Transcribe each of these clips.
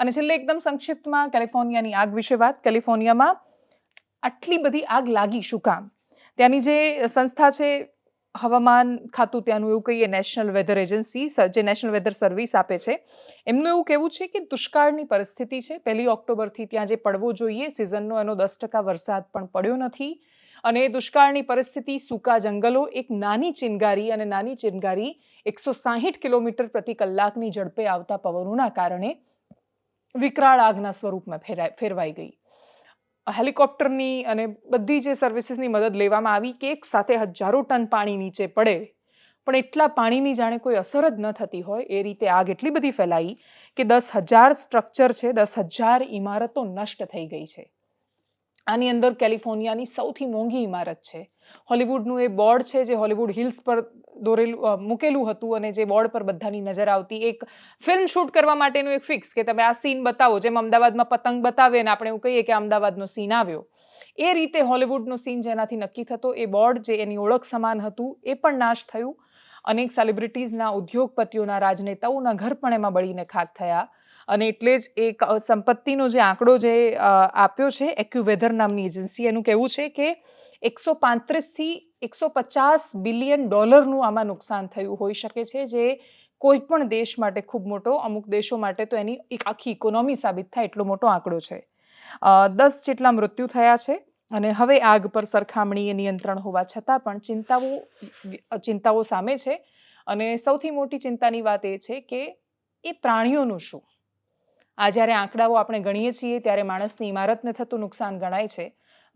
અને છેલ્લે એકદમ સંક્ષિપ્તમાં કેલિફોર્નિયાની આગ વિશે વાત. કેલિફોર્નિયામાં આટલી બધી આગ લાગી શું કામ? ત્યાંની જે સંસ્થા છે, હવામાન ખાતું ત્યાંનું એવું કહીએ નેશનલ વેધર એજન્સી જે નેશનલ વેધર સર્વિસ આપે છે, એમનું એવું કહેવું છે કે દુષ્કાળની પરિસ્થિતિ છે. પહેલી ઓક્ટોબરથી ત્યાં જે પડવો જોઈએ સિઝનનો એનો દસ ટકા વરસાદ પણ પડ્યો નથી. અને દુષ્કાળની પરિસ્થિતિ, સૂકા જંગલો, એક નાની ચિનગારી અને નાની ચિનગારી એકસો સાહીઠ કિલોમીટર પ્રતિ કલાકની ઝડપે આવતા પવનોના કારણે વિકરાળ આગના સ્વરૂપમાં ફેરવાઈ ગઈ. હેલિકોપ્ટરની અને બધી જે સર્વિસીસની મદદ લેવામાં આવી કે એક સાથે હજારો ટન પાણી નીચે પડે, પણ એટલા પાણીની જાણે કોઈ અસર જ ન થતી હોય, એ રીતે આગ એટલી બધી ફેલાઈ કે દસ હજાર સ્ટ્રક્ચર છે, દસ હજાર ઇમારતો નષ્ટ થઈ ગઈ છે. આની અંદર કેલિફોર્નિયાની સૌથી મોંઘી ઇમારત છે. હોલિવૂડનું એ બોર્ડ છે જે હોલિવૂડ હિલ્સ પર દોરેલું મૂકેલું હતું અને જે બોર્ડ પર બધાની નજર આવતી એક ફિલ્મ શૂટ કરવા માટેનું એક ફિક્સ કે તમે આ સીન બતાવો, જેમ અમદાવાદમાં પતંગ બતાવે ને આપણે એવું કહીએ કે અમદાવાદનો સીન આવ્યો. એ રીતે હોલિવૂડનો સીન જેનાથી નક્કી થતો એ બોર્ડ જે એની ઓળખ સમાન હતું એ પણ નાશ થયું. અનેક સેલિબ્રિટીઝના ઉદ્યોગપતિઓના રાજનેતાઓના ઘર પણ એમાં બળીને ખાક થયા. અને એટલે જ એક સંપત્તિનો જે આંકડો જે આપ્યો છે, એક્યુવેધર નામની એજન્સી, એનું કહેવું છે કે એકસો પાંત્રીસથી એકસો પચાસ બિલિયન ડોલરનું આમાં નુકસાન થયું હોઈ શકે છે, જે કોઈ પણ દેશ માટે ખૂબ મોટો, અમુક દેશો માટે તો એની એક આખી ઇકોનોમી સાબિત થાય એટલો મોટો આંકડો છે. દસ જેટલા મૃત્યુ થયા છે અને હવે આગ પર સરખામણીએ નિયંત્રણ હોવા છતાં પણ ચિંતાઓ ચિંતાઓ સામે છે. અને સૌથી મોટી ચિંતાની વાત એ છે કે એ પ્રાણીઓનું શું? આ જ્યારે આંકડાઓ આપણે ગણીએ છીએ, ત્યારે માણસની ઇમારતને થતું નુકસાન ગણાય છે.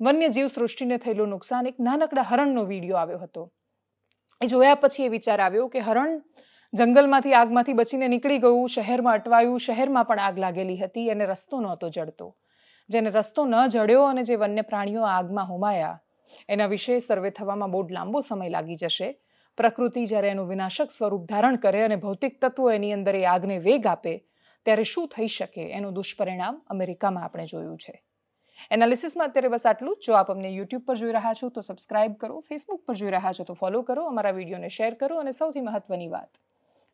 વન્યજીવ સૃષ્ટિને થયેલું નુકસાન એક નાનકડા હરણનો વીડિયો આવ્યો હતો. એ જોયા પછી એ વિચાર આવ્યો કે હરણ જંગલમાંથી આગમાંથી બચીને નીકળી ગયું, શહેરમાં અટવાયું, શહેરમાં પણ આગ લાગેલી હતી અને રસ્તો નહોતો જડતો. જેને રસ્તો ન જડ્યો અને જે વન્ય પ્રાણીઓ આગમાં હોમાયા, એના વિશે સર્વે થવામાં બહુ લાંબો સમય લાગી જશે. પ્રકૃતિ જ્યારે એનું વિનાશક સ્વરૂપ ધારણ કરે અને ભૌતિક તત્વો એની અંદર એ આગને વેગ આપે ત્યારે શું થઈ શકે એનું દુષ્પરિણામ અમેરિકામાં આપણે જોયું છે. એનાલિસિસમાં અત્યારે બસ આટલું જો. આપ અમને યુટ્યુબ પર જોઈ રહ્યા છો તો સબસ્ક્રાઇબ કરો ફેસબુક પર જોઈ રહ્યા છો તો ફોલો કરો, અમારા વિડીયોને શેર કરો અને સૌથી મહત્વની વાત.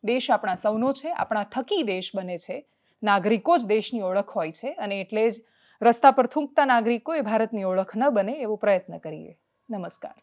દેશ આપણા સૌનો છે, આપણા થકી દેશ બને છે. નાગરિકો જ દેશની ઓળખ હોય છે અને એટલે જ રસ્તા પર થૂંકતા નાગરિકો એ ભારતની ઓળખ ન બને એવો પ્રયત્ન કરીએ. નમસ્કાર.